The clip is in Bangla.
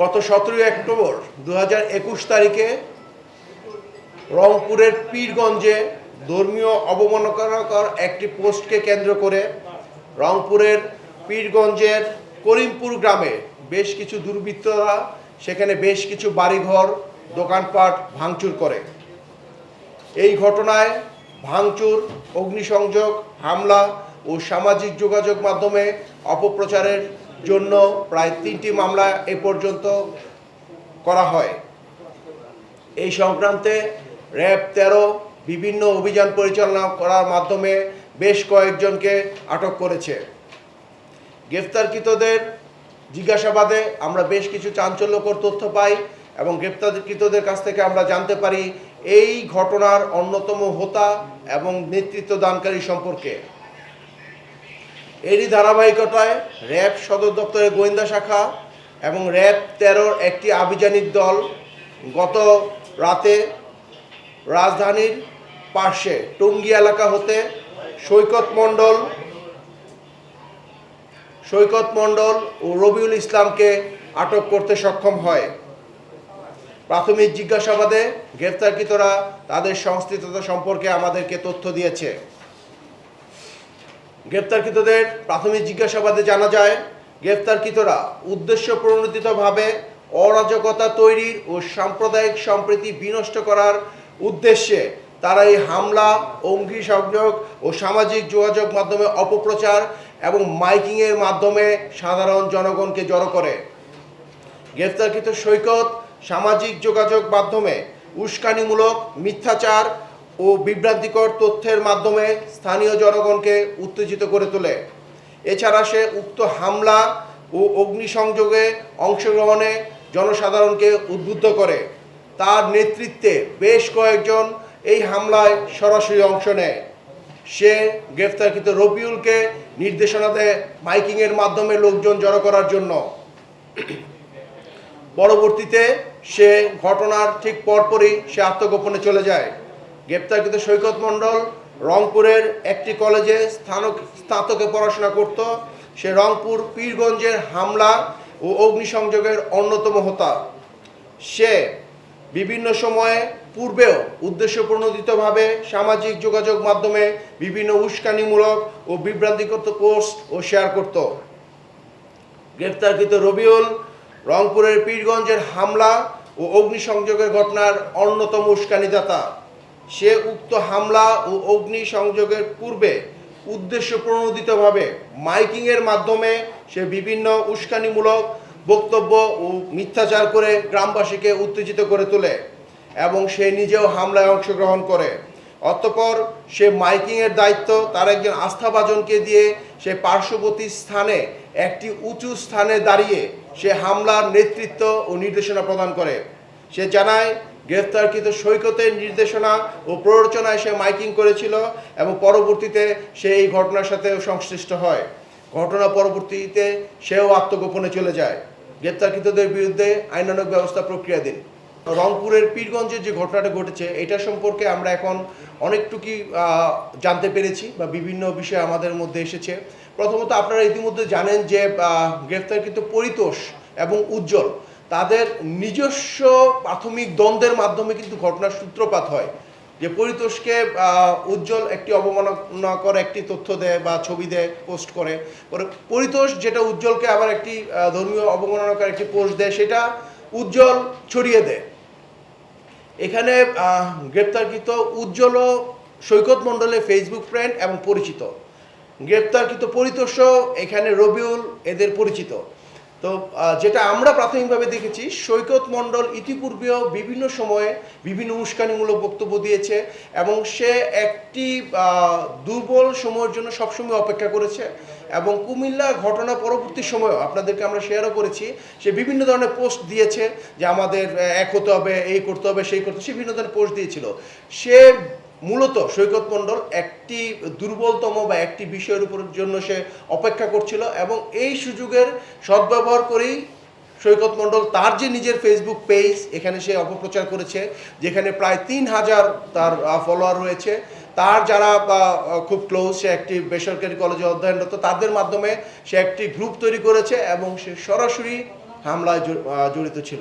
গত সতেরোই অক্টোবর দু তারিখে রংপুরের পীরগঞ্জে ধর্মীয় অবমাননাকর একটি পোস্টকে কেন্দ্র করে রংপুরের পীরগঞ্জের করিমপুর গ্রামে বেশ কিছু দুর্বৃত্তরা, সেখানে বেশ কিছু বাড়িঘর, দোকানপাট ভাঙচুর করে। এই ঘটনায় ভাঙচুর, অগ্নিসংযোগ, হামলা ও সামাজিক যোগাযোগ মাধ্যমে অপপ্রচারের জন্য প্রায় তিনটি মামলা এ পর্যন্ত করা হয়। এই সংক্রান্তে র্যাব তেরো বিভিন্ন অভিযান পরিচালনা করার মাধ্যমে বেশ কয়েকজনকে আটক করেছে। গ্রেফতারকৃতদের জিজ্ঞাসাবাদে আমরা বেশ কিছু চাঞ্চল্যকর তথ্য পাই এবং গ্রেপ্তারকৃতদের কাছ থেকে আমরা জানতে পারি এই ঘটনার অন্যতম হোতা এবং নেতৃত্ব দানকারী সম্পর্কে। এরই ধারাবাহিকতায় র্যাব সদর দপ্তরের গোয়েন্দা শাখা এবং র্যাব তেরোর একটি আভিযানিক দল গত রাতে রাজধানীর পার্শ্বে টঙ্গী এলাকা হতে সৈকত মণ্ডল সৈকত মণ্ডল ও রবিউল ইসলামকে আটক করতে সক্ষম হয়। প্রাথমিক জিজ্ঞাসাবাদে গ্রেফতারকৃতরা তাদের সংশ্লিষ্টতা সম্পর্কে আমাদেরকে তথ্য দিয়েছে। গ্রেপ্তারকৃতদের প্রাথমিক জিজ্ঞাসাবাদে জানা যায়, গ্রেপ্তারকৃতরা উদ্দেশ্য প্রণোদিতভাবে অরাজকতা তৈরির ও সাম্প্রদায়িক সম্প্রীতি বিনষ্ট করার উদ্দেশ্যে তারা এই হামলা অঙ্গি সংযোগ ও সামাজিক যোগাযোগ মাধ্যমে অপপ্রচার এবং মাইকিংয়ের মাধ্যমে সাধারণ জনগণকে জড়ো করে। গ্রেফতারকৃত সৈকত, সামাজিক যোগাযোগ মাধ্যমে উস্কানিমূলক মিথ্যাচার ও বিভ্রান্তিকর তথ্যের মাধ্যমে স্থানীয় জনগণকে উত্তেজিত করে তোলে। এছাড়া সে উক্ত হামলা ও অগ্নিসংযোগে অংশগ্রহণে জনসাধারণকে উদ্বুদ্ধ করে। তার নেতৃত্বে বেশ কয়েকজন এই হামলায় সরাসরি অংশ নেয়। সে গ্রেফতারকৃত রবিউলকে নির্দেশনা দেয় মাইকিংয়ের মাধ্যমে লোকজন জড়ো করার জন্য। পরবর্তীতে সে ঘটনার ঠিক পরপরই সে আত্মগোপনে চলে যায়। গ্রেপ্তারকৃত সৈকত মণ্ডল রংপুরের একটি কলেজে স্থানক স্নাতকে পড়াশোনা করত। সে রংপুর পীরগঞ্জের হামলা ও অগ্নিসংযোগের অন্যতম হোতা। সে বিভিন্ন সময়ে পূর্বেও উদ্দেশ্য প্রণোদিতভাবে সামাজিক যোগাযোগ মাধ্যমে বিভিন্ন উস্কানিমূলক ও বিভ্রান্তিকর পোস্ট ও শেয়ার করত। গ্রেপ্তারকৃত রবিউল রংপুরের পীরগঞ্জের হামলা ও অগ্নিসংযোগের ঘটনার অন্যতম উস্কানিদাতা। সে উক্ত হামলা ও অগ্নিসংযোগের পূর্বে উদ্দেশ্য প্রণোদিতভাবে মাইকিংয়ের মাধ্যমে সে বিভিন্ন উস্কানিমূলক বক্তব্য ও মিথ্যাচার করে গ্রামবাসীকে উত্তেজিত করে তোলে এবং সে নিজেও হামলায় অংশগ্রহণ করে। অতঃপর সে মাইকিংয়ের দায়িত্ব তার একজন আস্থাভাজনকে দিয়ে সে পার্শ্ববর্তী স্থানে একটি উঁচু স্থানে দাঁড়িয়ে সে হামলার নেতৃত্ব ও নির্দেশনা প্রদান করে। সে জানায় গ্রেফতারকৃত সৈকতের নির্দেশনা ও প্ররোচনায় সে মাইকিং করেছিল এবং পরবর্তীতে সে এই ঘটনার সাথে সংশ্লিষ্ট হয়। ঘটনা পরবর্তীতে সেও আত্মগোপনে চলে যায়। গ্রেপ্তারকৃতদের বিরুদ্ধে আইনানুগ ব্যবস্থা প্রক্রিয়া প্রক্রিয়াধীন রংপুরের পীরগঞ্জের যে ঘটনাটা ঘটেছে এটা সম্পর্কে আমরা এখন অনেকটুকুই আহ, জানতে পেরেছি বা বিভিন্ন বিষয় আমাদের মধ্যে এসেছে। প্রথমত আপনারা ইতিমধ্যে জানেন যে গ্রেফতারকৃত পরিতোষ এবং উজ্জ্বল তাদের নিজস্ব প্রাথমিক দ্বন্দ্বের মাধ্যমে কিন্তু ঘটনার সূত্রপাত হয়। যে পরিতোষকে উজ্জ্বল একটি অবমাননাকর একটি তথ্য দেয় বা ছবি দেয়, পোস্ট করে। পরে পরিতোষ যেটা উজ্জ্বলকে আবার একটি ধর্মীয় অবমাননাকর একটি পোস্ট দেয়, সেটা উজ্জ্বল ছড়িয়ে দেয়। এখানে গ্রেপ্তারকৃত উজ্জ্বল সৈকত মণ্ডলের ফেসবুক ফ্রেন্ড এবং পরিচিত। গ্রেপ্তারকৃত পরিতোষ এখানে রবিউল এদের পরিচিত। তো যেটা আমরা প্রাথমিকভাবে দেখেছি, সৈকত মণ্ডল ইতিপূর্বেও বিভিন্ন সময়ে বিভিন্ন উস্কানিমূলক বক্তব্য দিয়েছে এবং সে একটি দুর্বল সময়ের জন্য সবসময় অপেক্ষা করেছে এবং কুমিল্লা ঘটনা পরবর্তী সময়েও আপনাদেরকে আমরা শেয়ারও করেছি, সে বিভিন্ন ধরনের পোস্ট দিয়েছে যে আমাদের এক হতে হবে, এই করতে হবে, সেই করতে সে বিভিন্ন ধরনের পোস্ট দিয়েছিল। সে মূলত সৈকত মণ্ডল একটি দুর্বলতম বা একটি বিষয়ের উপর জন্য সে অপেক্ষা করছিল এবং এই সুযোগের সদ্ব্যবহার করেই সৈকত মণ্ডল তার যে নিজের ফেসবুক পেজ এখানে সে অপপ্রচার করেছে, যেখানে প্রায় তিন হাজার তার ফলোয়ার রয়েছে। তার যারা খুব ক্লোজ সে একটি বেসরকারি কলেজে অধ্যয়নরত, তাদের মাধ্যমে সে একটি গ্রুপ তৈরি করেছে এবং সে সরাসরি হামলায় জড়িত ছিল।